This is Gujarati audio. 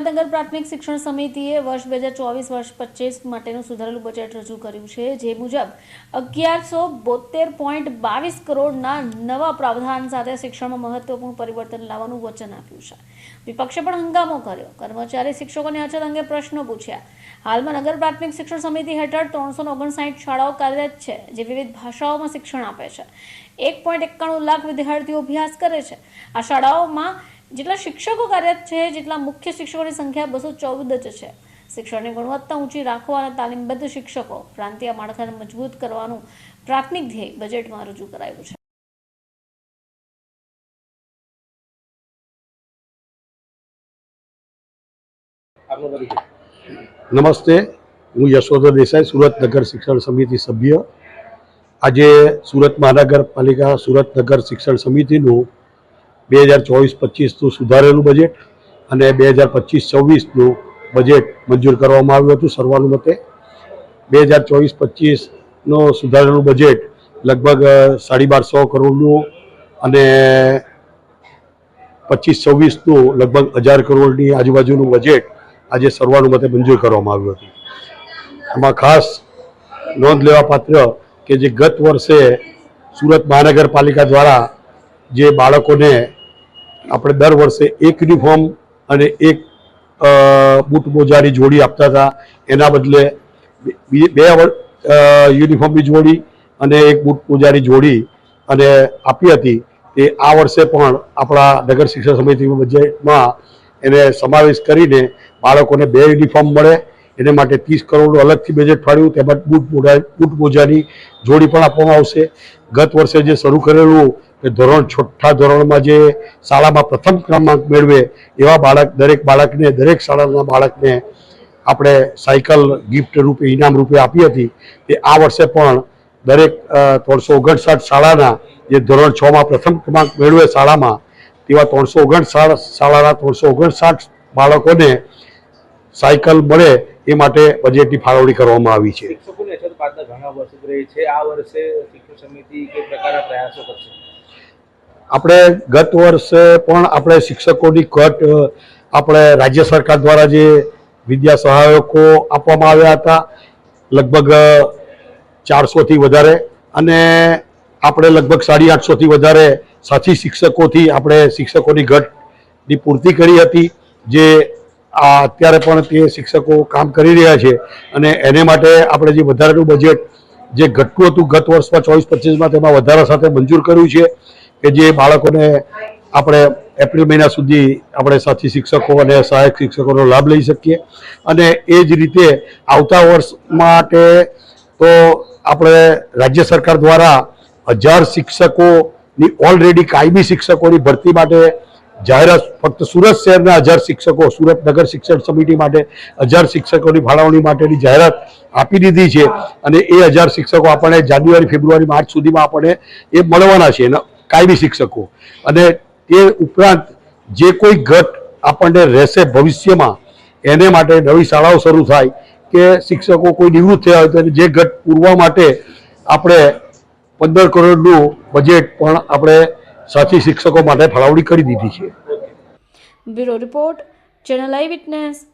નગર પ્રાથમિક શિક્ષણ સમિતિએ વર્ષ બે હજાર ચોવીસ, વર્ષ પચીસ માટેનું સુધારેલું બજેટ રજૂ કર્યું છે, જે મુજબ અગિયારસો બોતેર પોઈન્ટ બાવીસ કરોડના નવા પ્રાવધાન સાથે શિક્ષણમાં મહત્વપૂર્ણ પરિવર્તન લાવવાનું વચન આપ્યું છે. વિપક્ષે પણ હંગામો કર્યો. કર્મચારી શિક્ષકોની અછત અંગે પ્રશ્નો પૂછ્યા. હાલમાં નગર પ્રાથમિક શિક્ષણ સમિતિ હેઠળ ત્રણસો ઓગણસાઠ શાળાઓ કાર્યરત છે, જે વિવિધ ભાષાઓમાં શિક્ષણ આપે છે. એક પોઈન્ટ એકાણું લાખ વિદ્યાર્થીઓ અભ્યાસ કરે છે. આ શાળાઓમાં જેટલા શિક્ષકો કાર્યરત છે જેટલા મુખ્ય શિક્ષકોની સંખ્યા બસો ચૌદ જ છે. શિક્ષણની ગુણવત્તા ઊંચી રાખવા અને તાલીમબદ્ધ શિક્ષકો પ્રાંતીય માળખાને મજબૂત કરવાનું પ્રાથમિક ધ્યેય બજેટમાં રજૂ કરાયું છે. નમસ્તે. હું યશોધર દેસાઈ સુરત નગર શિક્ષણ સમિતિ સભ્ય. આજે સુરત મહાનગરપાલિકા સુરત નગર શિક્ષણ સમિતિનું બે હજાર ચોવીસ પચીસનું સુધારેલું બજેટ અને બે હજાર પચીસ છવ્વીસનું બજેટ મંજૂર કરવામાં આવ્યું હતું સર્વાનુમતે. બે હજાર ચોવીસ પચીસનું સુધારેલું બજેટ લગભગ સાડી બારસો કરોડનું અને પચીસ છવ્વીસનું લગભગ હજાર કરોડની આજુબાજુનું બજેટ આજે સર્વાનુમતે મંજૂર કરવામાં આવ્યું હતું. એમાં ખાસ નોંધ લેવા પાત્ર કે જે ગત વર્ષે સુરત મહાનગરપાલિકા દ્વારા જે બાળકોને આપણે દર વર્ષે એક યુનિફોર્મ અને એક બૂટ મોજાની જોડી આપતા હતા. એના બદલે બે- યુનિફોર્મની જોડી અને એક બૂટ મોજાની જોડી અને આપી હતી. તે આ વર્ષે પણ આપણા નગર શિક્ષણ સમિતિ બજેટમાં એને સમાવેશ કરીને બાળકોને બે યુનિફોર્મ મળે એને માટે ત્રીસ કરોડનું અલગથી બજેટ ફાળ્યું. તેમજ બૂટ મોજા બૂટ મોજાની જોડી પણ આપવામાં આવશે. ગત વર્ષે જે શરૂ કરેલું કે ધોરણ, છઠ્ઠા ધોરણમાં જે શાળામાં પ્રથમ ક્રમાંક મેળવે એવા બાળક, દરેક બાળકને, દરેક શાળાના બાળકને આપણે સાયકલ, ગિફ્ટ રૂપે, ઇનામ રૂપે આપી હતી. તે આ વર્ષે પણ દરેક ત્રણસો ઓગણસાઠ શાળાના જે ધોરણ છમાં પ્રથમ ક્રમાંક મેળવે શાળામાં, તેવા ત્રણસો ઓગણસાઠ શાળાના ત્રણસો ઓગણસાઠ બાળકોને સાયકલ મળે એ માટે બજેટની ફાળવણી કરવામાં આવી છે. આપણે ગત વર્ષે પણ આપણે શિક્ષકોની કટ આપણે રાજ્ય સરકાર દ્વારા જે વિદ્યા સહાયકો આપવામાં આવ્યા હતા લગભગ ચારસોથી વધારે અને આપણે લગભગ સાડી આઠસોથી વધારે સાથી શિક્ષકોથી આપણે શિક્ષકોની ઘટની પૂર્તિ કરી હતી જે આ અત્યારે પણ તે શિક્ષકો કામ કરી રહ્યા છે અને એને માટે આપણે જે વધારાનું બજેટ જે ઘટતું હતું ગત વર્ષમાં ચોવીસ, પચીસમાં તેમાં વધારા સાથે મંજૂર કર્યું છે કે જે બાળકોને આપણે એપ્રિલ મહિના સુધી આપણે સાથી શિક્ષકો અને સહાયક શિક્ષકોનો લાભ લઈ શકીએ. અને એ જ રીતે આવતા વર્ષ માટે તો આપણે રાજ્ય સરકાર દ્વારા હજાર શિક્ષકોની, ઓલરેડી કાયમી શિક્ષકોની ભરતી માટે જાહેરાત ફક્ત સુરત શહેરના હજાર શિક્ષકો, સુરત નગર શિક્ષણ સમિતિ માટે હજાર શિક્ષકોની ફાળવણી માટેની જાહેરાત આપી દીધી છે અને એ હજાર શિક્ષકો આપણને જાન્યુઆરી, ફેબ્રુઆરી, માર્ચ સુધીમાં આપણને એ મળવાના છે કાયમી શિક્ષકો. અને તે ઉપરાંત જે કોઈ ઘટ આપણને રહેશે ભવિષ્યમાં, એને માટે નવી શાળાઓ શરૂ થાય, કે શિક્ષકો કોઈ નિવૃત્ત થયા હોય તો જે ઘટ પૂરવા માટે આપણે પંદર કરોડનું બજેટ પણ આપણે સાથી શિક્ષકો માટે ફાળવણી કરી દીધી છે. Bureau report channel eye witness.